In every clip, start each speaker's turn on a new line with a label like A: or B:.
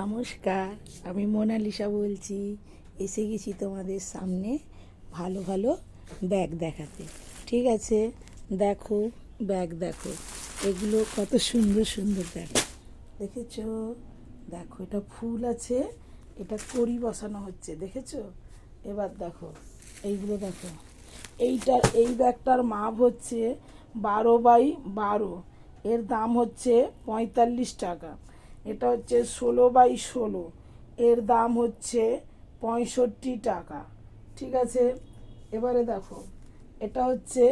A: নমস্কার, আমি মোনালিসা বলছি। এসে গেছি তোমাদের সামনে ভালো ভালো ব্যাগ দেখাতে। ঠিক আছে? দেখো, ব্যাগ দেখো। এগুলো কত সুন্দর সুন্দর দেখো দেখেছ? দেখো, এটা ফুল আছে, এটা করি বসানো হচ্ছে, দেখেছ? এবার দেখো, এইগুলো দেখো। এইটার এই ব্যাগটার মাপ হচ্ছে বারো বাই বারো। এর দাম হচ্ছে পঁয়তাল্লিশ টাকা। এটা হচ্ছে ষোলো বাই ষোলো। এর দাম হচ্ছে পঁয়ষট্টি টাকা। ঠিক আছে? এবারে দেখো, এটা হচ্ছে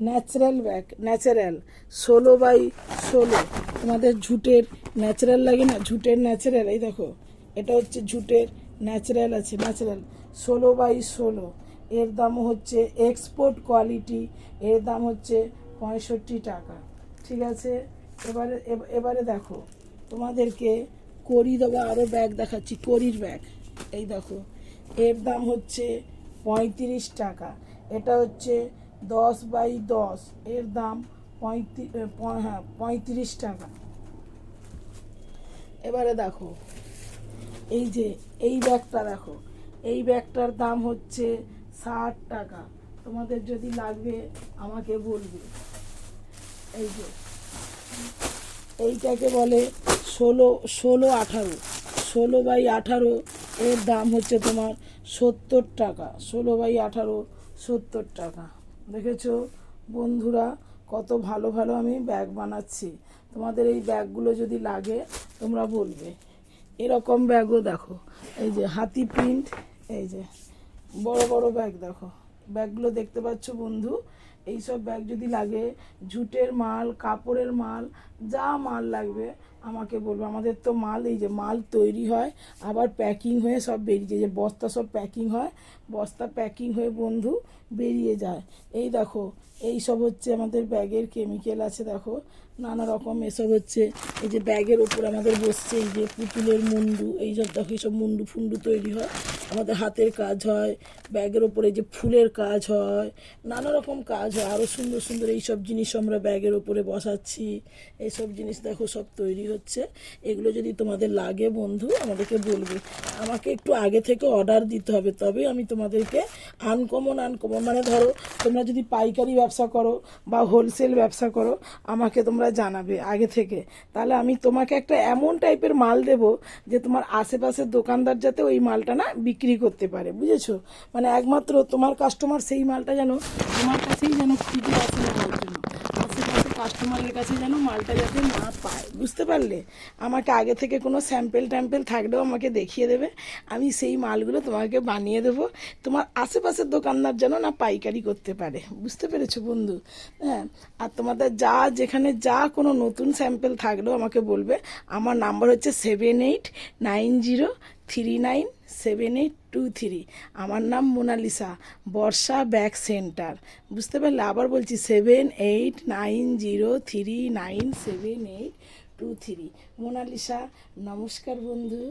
A: ন্যাচারাল ব্যাগ, ন্যাচারাল। ষোলো বাই ষোলো। তোমাদের ঝুটের ন্যাচারাল লাগে না? ঝুটের ন্যাচারাল, এই দেখো। এটা হচ্ছে ঝুটের ন্যাচারাল আছে, ন্যাচারাল। ষোলো বাই ষোলো। এর দাম হচ্ছে এক্সপোর্ট কোয়ালিটি। এর দাম হচ্ছে পঁয়ষট্টি টাকা। ঠিক আছে? এবারে এবারে দেখো। তোমাদেরকে করি দেওয়া আরও ব্যাগ দেখাচ্ছি, করির ব্যাগ এই দেখো, এর দাম হচ্ছে পঁয়ত্রিশ টাকা। এটা হচ্ছে দশ বাই দশ, এর দাম পঁয়ত্রিশ হ্যাঁ পঁয়ত্রিশ টাকা। এবারে দেখো, এই যে, এই ব্যাগটা দেখো, এই ব্যাগটার দাম হচ্ছে ষাট টাকা। তোমাদের যদি লাগবে, আমাকে বলবে। এই যে, এইটাকে বলে ষোলো ষোলো আঠারো। ষোলো বাই আঠারো, এর দাম হচ্ছে তোমার সত্তর টাকা। ষোলো বাই আঠারো, সত্তর টাকা। দেখেছ? বন্ধুরা, কত ভালো ভালো আমি ব্যাগ বানাচ্ছি। তোমাদের এই ব্যাগগুলো যদি লাগে, তোমরা বলবে। এরকম ব্যাগও দেখো। এই যে হাতি প্রিন্ট এই যে বড় বড় ব্যাগ দেখো। ব্যাগগুলো দেখতে পাচ্ছ বন্ধু? এইসব ব্যাগ যদি লাগে, জুটের মাল, কাপড়ের মাল, যা মাল লাগবে আমাকে বলব, আমাদের তো মাল এই যে মাল তৈরি হয়, আবার প্যাকিং হয়ে সব বেরিয়ে যে বস্তা সব প্যাকিং হয়, বস্তা প্যাকিং হয়ে বন্ধু বেরিয়ে যায়। এই দেখো, এই সব হচ্ছে আমাদের ব্যাগের কেমিক্যাল আছে, দেখো, নানা রকম এসব হচ্ছে, এই যে ব্যাগের ওপর আমাদের বসছে, এই যে পুতুলের মুন্ডু, এই সব দেখো এইসব মুন্ডু ফুন্ডু তৈরি হয়, আমাদের হাতের কাজ হয়, ব্যাগের ওপরে যে ফুলের কাজ হয়, নানা রকম কাজ হয় আরও সুন্দর সুন্দর এইসব জিনিস আমরা ব্যাগের ওপরে বসাচ্ছি এইসব জিনিস দেখো সব তৈরি হচ্ছে, এগুলো যদি তোমাদের লাগে বন্ধু, আমাদেরকে বলবে। আমাকে একটু আগে থেকে অর্ডার দিতে হবে, তবে আমি তোমাদেরকে আনকমন আনকমন মানে ধরো, তোমরা যদি পাইকারি ব্যবসা করো বা হোলসেল ব্যবসা করো, আমাকে তোমরা জানাবে আগে থেকে। তাহলে আমি তোমাকে একটা এমন টাইপের মাল দেব যে তোমার আশেপাশের দোকানদার যাতে ওই মালটা না বিক্রি করতে পারে, বুঝেছ? মানে একমাত্র তোমার কাস্টমার সেই মালটা যেন, তোমার কাছেই যেন খুঁজে আসে জন্য। কাস্টমারের কাছে যেন মালটা যাতে না পায়। বুঝতে পারলে? আমাকে আগে থেকে কোনো স্যাম্পেল ট্যাম্পেল থাকলেও আমাকে দেখিয়ে দেবে। আমি সেই মালগুলো তোমাকে বানিয়ে দেবো। তোমার আশেপাশের দোকানদার যেন না পাইকারি করতে পারে। বুঝতে পেরেছ বন্ধু? হ্যাঁ। আর তোমাদের যা, যেখানে যা কোনো নতুন স্যাম্পেল থাকলেও আমাকে বলবে। আমার নাম্বার হচ্ছে seven eight nine zero three nine seven eight two three আমার নাম মোনালিসা, বর্ষা ব্যাক সেন্টার। বুঝতে পারলে আবার বলছি seven eight nine zero three nine seven eight two three Monalisa, নমস্কার বন্ধু।